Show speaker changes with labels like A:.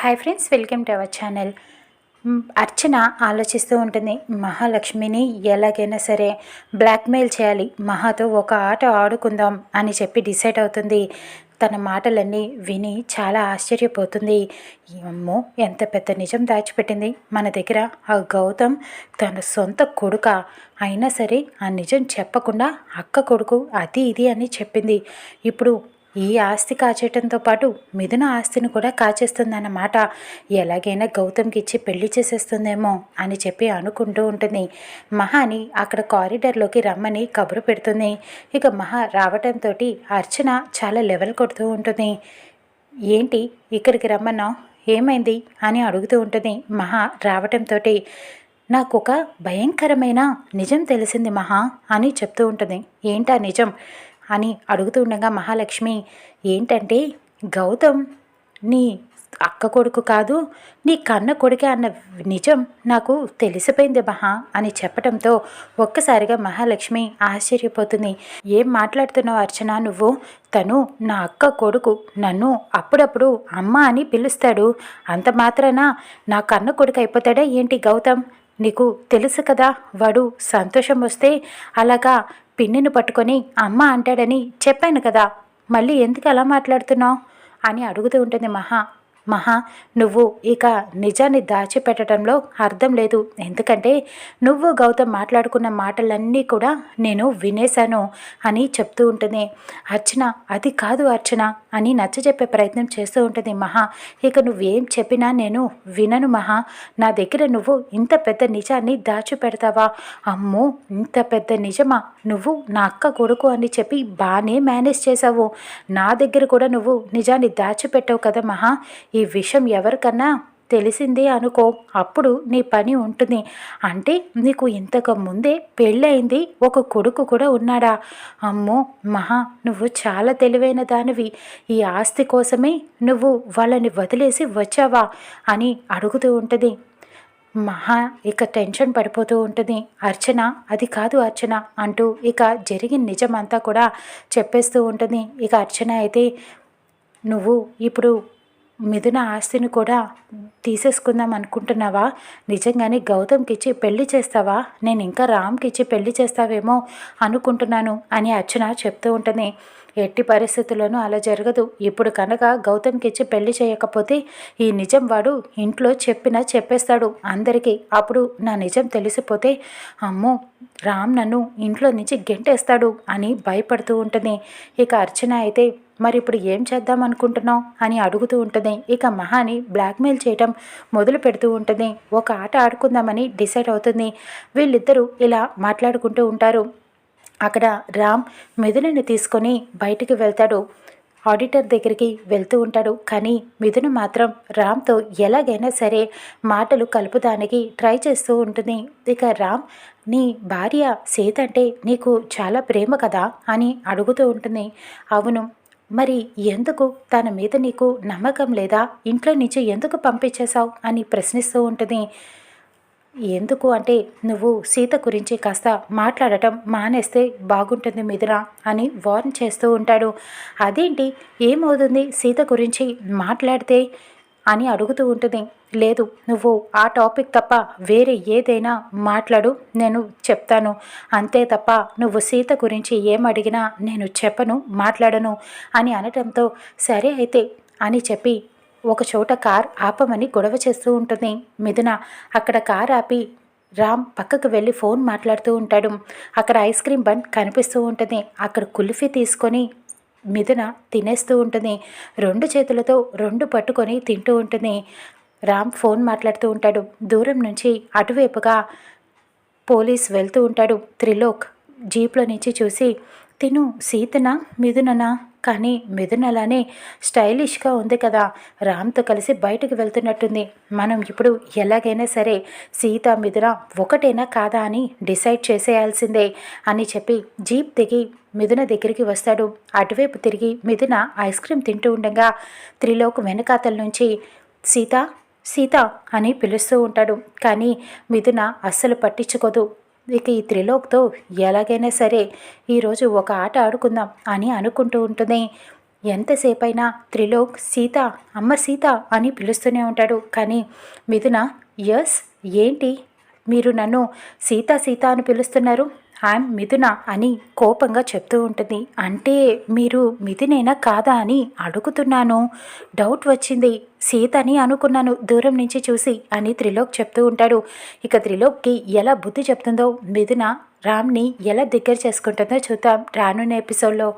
A: Hi friends welcome to our channel. Archana ఆలోచిస్తూ ఉంటుంది మహాలక్ష్మిని ఎలాగైనా సరే బ్లాక్మెయిల్ చేయాలి మహాతో ఒక ఆట ఆడుకుందాం అని చెప్పి డిసైడ్ అవుతుంది. తన మాటలన్నీ విని చాలా ఆశ్చర్యపోతుంది. అమ్మో ఎంత పెద్ద నిజం దాచిపెట్టింది. మన దగ్గర ఆ గౌతమ్ తన సొంత కొడుక. అయినా సరే ఆ నిజం చెప్పకుండా అక్క కొడుకు అది ఇది అని చెప్పింది. ఇప్పుడు ఈ ఆస్తి కాచేయటంతో పాటు మిథున ఆస్తిని కూడా కాచేస్తుందన్నమాట. ఎలాగైనా గౌతమ్కి ఇచ్చి పెళ్ళి చేసేస్తుందేమో అని చెప్పి అనుకుంటూ ఉంటుంది. మహాని అక్కడ కారిడార్లోకి రమ్మని కబురు పెడుతుంది. ఇక మహా రావటంతో అర్చన చాలా లెవెల్ కొడుతూ ఉంటుంది. ఏంటి ఇక్కడికి రమ్మన్నావు ఏమైంది? అని అడుగుతూ ఉంటుంది మహా రావటంతో నాకు ఒక భయంకరమైన నిజం తెలిసింది మహా అని చెప్తూ ఉంటుంది. ఏంటా నిజం? అని అడుగుతూ ఉండగా మహాలక్ష్మి ఏంటంటే గౌతమ్ నీ అక్క కొడుకు కాదు నీ కన్న కొడుకే అన్న నిజం నాకు తెలిసిపోయింది మహా అని చెప్పడంతో ఒక్కసారిగా మహాలక్ష్మి ఆశ్చర్యపోతుంది. ఏం మాట్లాడుతున్నావు అర్చన నువ్వు? తను నా అక్క కొడుకు నన్ను అప్పుడప్పుడు అమ్మ అని పిలుస్తాడు. అంత మాత్రాన? నా కన్న కొడుకు అయిపోతాడా ఏంటి గౌతమ్? నీకు తెలుసు కదా వాడు సంతోషం వస్తే అలాగా పిన్నిని పట్టుకొని అమ్మ అంటాడని చెప్పాను కదా మళ్ళీ ఎందుకు అలా మాట్లాడుతున్నావు? అని అడుగుతూ ఉంటుంది మహా. మహా నువ్వు ఇక నిజాన్ని దాచిపెట్టడంలో అర్థం లేదు. ఎందుకంటే నువ్వు గౌతమ్ మాట్లాడుకున్న మాటలన్నీ కూడా నేను వినేశాను అని చెప్తూ ఉంటుంది. అర్చన అది కాదు అర్చన అని నచ్చ చెప్పే ప్రయత్నం చేస్తూ ఉంటుంది మహా. ఇక నువ్వేం చెప్పినా నేను వినను మహా. నా దగ్గర నువ్వు ఇంత పెద్ద నిజాన్ని దాచిపెడతావా? అమ్మో ఇంత పెద్ద నిజమా? నువ్వు నా అక్క కొడుకు అని చెప్పి బాగానే మేనేజ్ చేసావు నా దగ్గర కూడా నువ్వు నిజాన్ని దాచిపెట్టావు కదా మహా. ఈ విషయం ఎవరికన్నా తెలిసిందే అనుకో అప్పుడు నీ పని ఉంటుంది. అంటే నీకు ఇంతకు ముందే పెళ్ళయింది ఒక కొడుకు కూడా ఉన్నాడా? అమ్మో మహా నువ్వు చాలా తెలివైన దానివి. ఈ ఆస్తి కోసమే నువ్వు వాళ్ళని వదిలేసి వచ్చావా? అని అడుగుతూ ఉంటుంది. మహా ఇక టెన్షన్ పడిపోతూ ఉంటుంది. అర్చన అది కాదు అర్చన అంటూ ఇక జరిగిన నిజమంతా కూడా చెప్పేస్తూ ఉంటుంది. ఇక అర్చన అయితే నువ్వు ఇప్పుడు మిథున ఆస్తిని కూడా తీసేసుకుందాం అనుకుంటున్నావా? నిజంగానే గౌతమ్కి ఇచ్చి పెళ్ళి చేస్తావా? నేను ఇంకా రామ్కి ఇచ్చి పెళ్ళి చేస్తావేమో అనుకుంటున్నాను అని అర్చన చెప్తూ ఉంటుంది. ఎట్టి పరిస్థితుల్లోనూ అలా జరగదు. ఇప్పుడు కనుక గౌతమ్కిచ్చి పెళ్ళి చేయకపోతే ఈ నిజం వాడు ఇంట్లో చెప్పినా చెప్పేస్తాడు. అందరికీ అప్పుడు నా నిజం తెలిసిపోతే అమ్మో రామ్ నన్ను ఇంట్లో నుంచి గెంటేస్తాడు అని భయపడుతూ ఉంటుంది. ఇక అర్చన అయితే మరి ఇప్పుడు ఏం చేద్దాం అనుకుంటున్నావు? అని అడుగుతూ ఉంటుంది. ఇక మహాని బ్లాక్మెయిల్ చేయటం మొదలు పెడుతూ ఉంటుంది. ఒక ఆట ఆడుకుందామని డిసైడ్ అవుతుంది. వీళ్ళిద్దరూ ఇలా మాట్లాడుకుంటూ ఉంటారు. అక్కడ రామ్ మిథునని తీసుకొని బయటికి వెళ్తాడు. ఆడిటర్ దగ్గరికి వెళ్తూ ఉంటాడు. కానీ మిథున మాత్రం రామ్తో ఎలాగైనా సరే మాటలు కలుపుదానికి ట్రై చేస్తూ ఉంటుంది. ఇక రామ్ నీ భార్య సీత అంటే నీకు చాలా ప్రేమ కదా? అని అడుగుతూ ఉంటుంది. అవును. మరి ఎందుకు? తన మీద నీకు నమ్మకం లేదా? ఇంట్లో నుంచి ఎందుకు పంపించేశావు? అని ప్రశ్నిస్తూ ఉంటుంది. ఎందుకు అంటే నువ్వు సీత గురించి కాస్త మాట్లాడటం మానేస్తే బాగుంటుంది మిథున అని వార్న్ చేస్తూ ఉంటాడు. అదేంటి? ఏమవుతుంది? సీత గురించి మాట్లాడితే అని అడుగుతూ ఉంటుంది. లేదు నువ్వు ఆ టాపిక్ తప్ప వేరే ఏదైనా మాట్లాడు నేను చెప్తాను. అంతే తప్ప నువ్వు సీత గురించి ఏం అడిగినా నేను చెప్పను మాట్లాడను అని అనటంతో సరే అయితే అని చెప్పి ఒక చోట కార్ ఆపమని గొడవ చేస్తూ ఉంటుంది. మిథున అక్కడ కార్ ఆపి రామ్ పక్కకు వెళ్ళి ఫోన్ మాట్లాడుతూ ఉంటాడు. అక్కడ ఐస్ క్రీమ్ బండ్ కనిపిస్తూ ఉంటుంది. అక్కడ కుల్ఫీ తీసుకొని మిథున తినేస్తూ ఉంటుంది. రెండు చేతులతో రెండు పట్టుకొని తింటూ ఉంటుంది. రామ్ ఫోన్ మాట్లాడుతూ ఉంటాడు. దూరం నుంచి అటువైపుగా పోలీస్ వెళ్తూ ఉంటాడు. త్రిలోక్ జీప్లో నుంచి చూసి తిను సీతనా మిథుననా? కానీ మిథున్ అలానే స్టైలిష్గా ఉంది కదా. రామ్తో కలిసి బయటకు వెళ్తున్నట్టుంది. మనం ఇప్పుడు ఎలాగైనా సరే సీత మిథున ఒకటేనా కాదా అని డిసైడ్ చేసేయాల్సిందే అని చెప్పి జీప్ దిగి మిథున దగ్గరికి వస్తాడు. అటువైపు తిరిగి మిథున ఐస్ క్రీమ్ తింటూ ఉండగా త్రిలోక్ వెనకాతల నుంచి సీత సీత అని పిలుస్తూ ఉంటాడు. కానీ మిథున అస్సలు పట్టించుకోదు. ఇక ఈ త్రిలోక్తో ఎలాగైనా సరే ఈరోజు ఒక ఆట ఆడుకుందాం అని అనుకుంటూ ఉంటుంది. ఎంతసేపైనా త్రిలోక్ సీత అమ్మ సీత అని పిలుస్తూనే ఉంటాడు. కానీ మిథున ఎస్ ఏంటి? మీరు నన్ను సీత సీత అని పిలుస్తున్నారు? ఐఎమ్ మిథున అని కోపంగా చెప్తూ ఉంటుంది. అంటే మీరు మిథునేనా కాదా అని అడుగుతున్నాను. డౌట్ వచ్చింది. సీత అని అనుకున్నాను దూరం నుంచి చూసి అని త్రిలోక్ చెప్తూ ఉంటాడు. ఇక త్రిలోక్కి ఎలా బుద్ధి చెప్తుందో మిథున రామ్ని ఎలా దగ్గర చేసుకుంటుందో చూద్దాం రానున్న ఎపిసోడ్లో